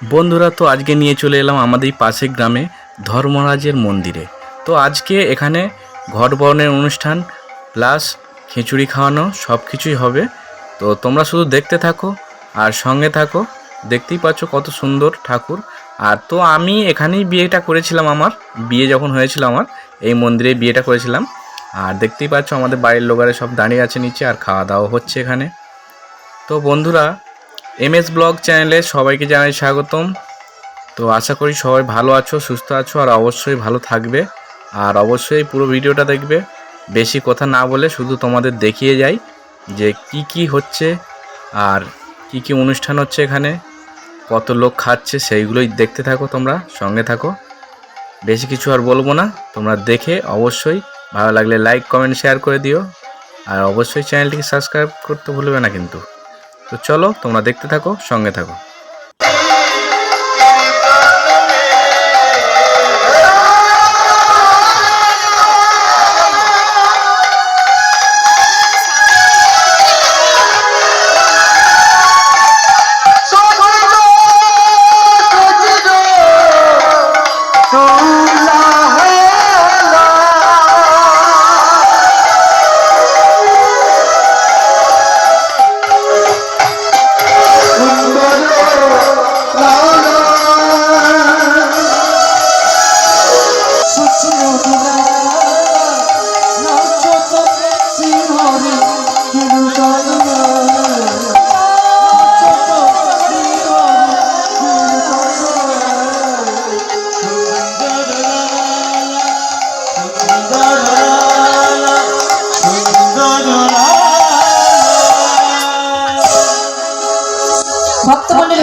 বন্ধুরা, তো আজকে নিয়ে চলে এলাম আমাদের পাশের গ্রামে ধর্মরাজের মন্দিরে। তো আজকে এখানে ঘট বরণের অনুষ্ঠান, প্লাস খিচুড়ি খাওয়ানো, সব কিছুই হবে। তো তোমরা শুধু দেখতে থাকো আর সঙ্গে থাকো। দেখতেই পাচ্ছ কত সুন্দর ঠাকুর। আর তো আমি এখানেই বিয়েটা করেছিলাম আমার, বিয়ে যখন হয়েছিল আমার, এই মন্দিরে বিয়েটা করেছিলাম। আর দেখতেই পাচ্ছ আমাদের বাড়ির লোকেরা সব দাঁড়িয়ে আছে নিচে আর খাওয়া দাওয়া হচ্ছে এখানে। তো বন্ধুরা এম এস ব্লগ চ্যানেলে সবাইকে জানাই স্বাগতম। তো আশা করি সবাই ভালো আছো, সুস্থ আছো, আর অবশ্যই ভালো থাকবে। আর অবশ্যই পুরো ভিডিওটা দেখবে। বেশি কথা না বলে শুধু তোমাদের দেখিয়ে যাই যে কি কি হচ্ছে আর কি কি অনুষ্ঠান হচ্ছে এখানে, কত লোক খাচ্ছে, সেইগুলোই দেখতে থাকো তোমরা, সঙ্গে থাকো। বেশি কিছু আর বলব না, তোমরা দেখে অবশ্যই ভালো লাগলে লাইক কমেন্ট শেয়ার করে দিও। আর অবশ্যই চ্যানেলটিকে সাবস্ক্রাইব করতে ভুলবে না কিন্তু। তো চলো তোমরা দেখতে থাকো সঙ্গে থাকো।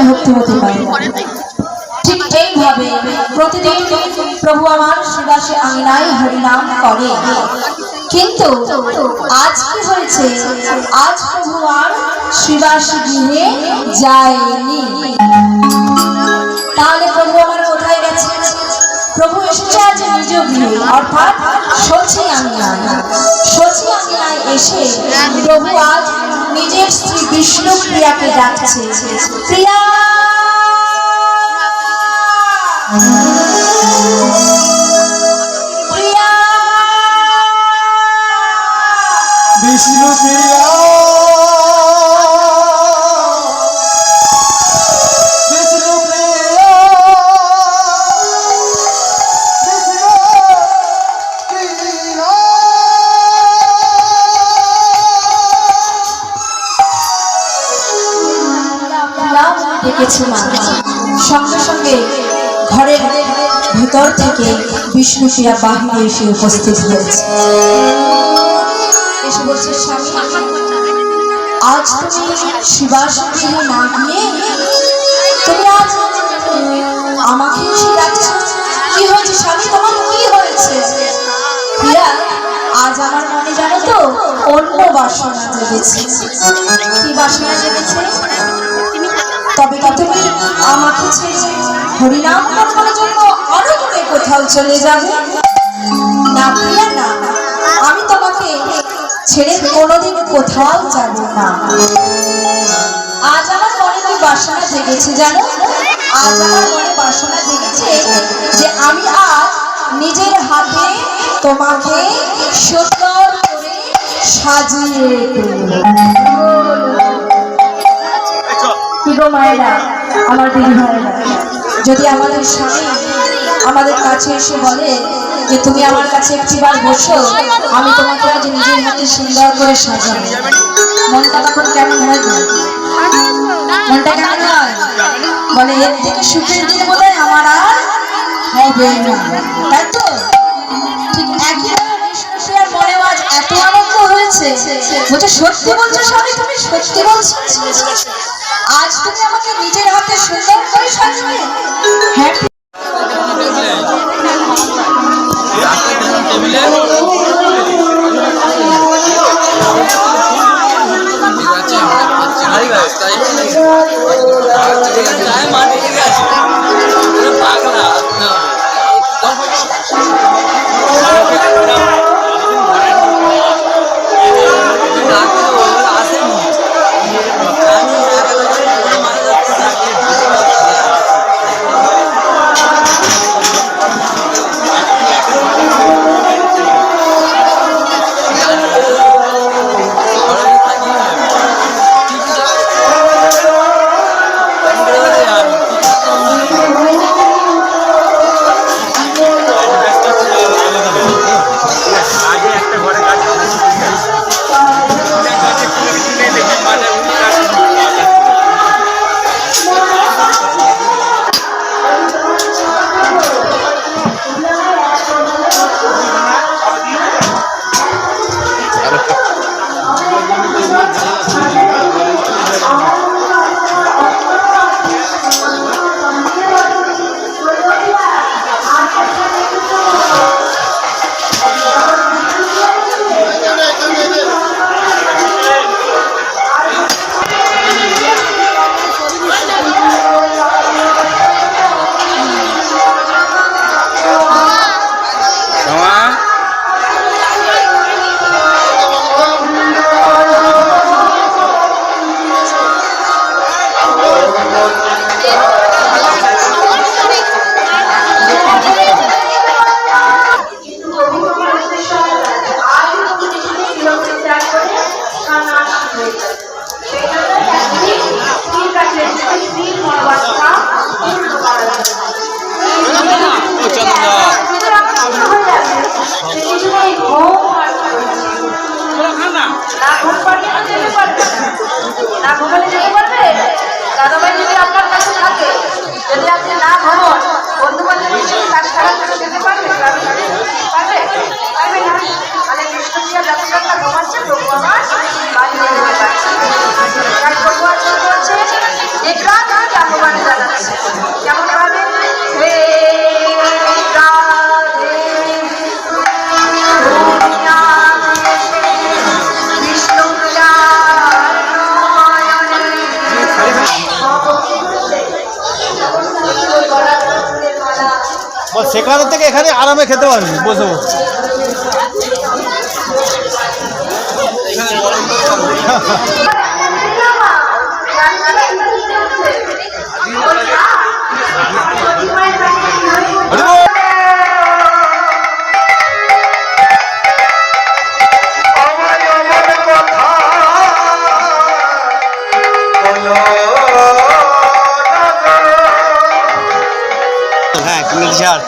ভক্তমণ্ডলী হতে পারে। ঠিক এইভাবে প্রতিদিন প্রভু আমার সুদাসে আঙিনায় হরিনাম করে। কিন্তু আজ কি হয়েছে? আজ প্রভু আর শিবাসী গৃহে যায়নি। তাহলে অর্থাৎ এসে প্রভু আজ নিজের স্ত্রী বিষ্ণু প্রিয়াকে ডাকছে। প্রিয়া! ডেকেছে মা সঙ্গে সঙ্গে ঘরের ভিতর থেকে বিষ্ণু বিষ্ণুপ্রিয়া বাহিরে এসে উপস্থিত হয়েছে। আজ তুমি শিবাস গৃহে না গিয়ে তুমি আজ আমাকে কি হয়েছে স্বামী, তোমার কি হয়েছে? আজ আমার মনে জানো তো, অন্য বাসনা জেগেছে। কি বাসনা জেগেছে? হরিনাম করবার জন্য আরও দূরে কোথাও চলে যাবে। না প্রিয়া না। আমি তোমাকে ছেড়ে কোনোদিন কোথাও যাব না। আজ আমার মনে কি বাসনা জেগেছে জানো? আজ আমার মনে বাসনা জেগেছে যে আমি আজ নিজের হাতে তোমাকে সুন্দর করে সাজিয়ে তুলব। কি গো মায়েরা? আমার দিদি ভাইরা যদি আমাদের স্বামী আমাদের কাছে এসে বলে যে তুমি আমার কাছে একটিবার বসো, আমি তোমাকে আজ নিজের হাতে সুন্দর করে সাজাবো। মনটা তখন কেমন হয় মনটা কেমন হয়? বলে, এর থেকে সুখের দিন বলে আমার আর হবে না। তাই তো? ঠিক আজ এত আনন্দ হয়েছে। বলছে, সত্যি বলছো স্বামী, তুমি সত্যি বলছো? আজ তুমি আমাকে নিজের হাতে সুন্দর করে সাজবে হ্যাঁ না ঘুম পারলে তো যেতে পারবে না ঘুমালে যেতে পারবে দাদাভাই যদি আপনার কাছে থাকে যদি আপনি না ঘুমন বন্ধু বান্ধবের কাজ খারাপ করে যেতে পারবে পারবে পারবে মানে কৃষ্ণপ্রিয়া যতক্ষণটা ঘুমাচ্ছে প্রভু আর প্রভু হচ্ছে দেখলাম কেমন জানাচ্ছে কেমন বল সেখানে থেকে এখানে আরামে খেতে পারবি বসে বসে হ্যাঁ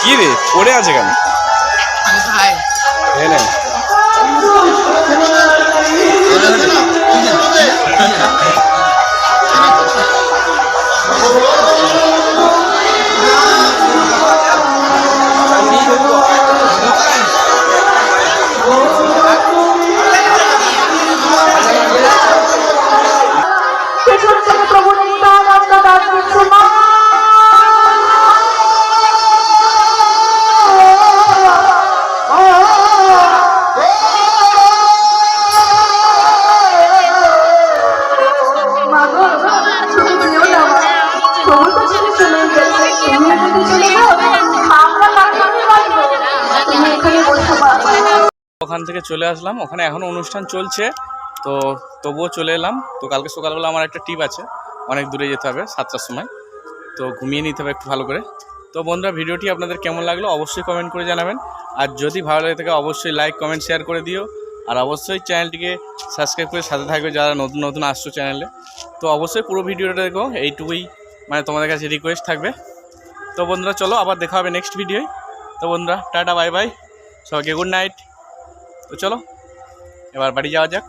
কি রে? পড়ে আছে কেন? প্রভু নিত্যানন্দ দাস দিচ্ছে ওখান থেকে চলে আসলাম। ওখানে এখনও অনুষ্ঠান চলছে, তো তবুও চলে এলাম। তো কালকে সকালবেলা আমার একটা টিপ আছে, অনেক দূরে যেতে হবে, সাতটার সময়। তো ঘুমিয়ে নিতে হবে একটু ভালো করে। তো বন্ধুরা, ভিডিওটি আপনাদের কেমন লাগল অবশ্যই কমেন্ট করে জানাবেন। আর যদি ভালো লাগে থাকে, অবশ্যই লাইক কমেন্ট শেয়ার করে দিও। আর অবশ্যই চ্যানেলটিকে সাবস্ক্রাইব করে সাথে থাকবে যারা নতুন নতুন আসছো চ্যানেলে। তো অবশ্যই পুরো ভিডিওটা দেখো, এইটুকুই মানে তোমাদের কাছে রিকোয়েস্ট থাকবে। তো বন্ধুরা, চলো আবার দেখা হবে নেক্সট ভিডিওয় তো বন্ধুরা, টাটা বাই বাই সবাইকে গুড নাইট তো চলো এবার বাড়ি যাওয়া যাক।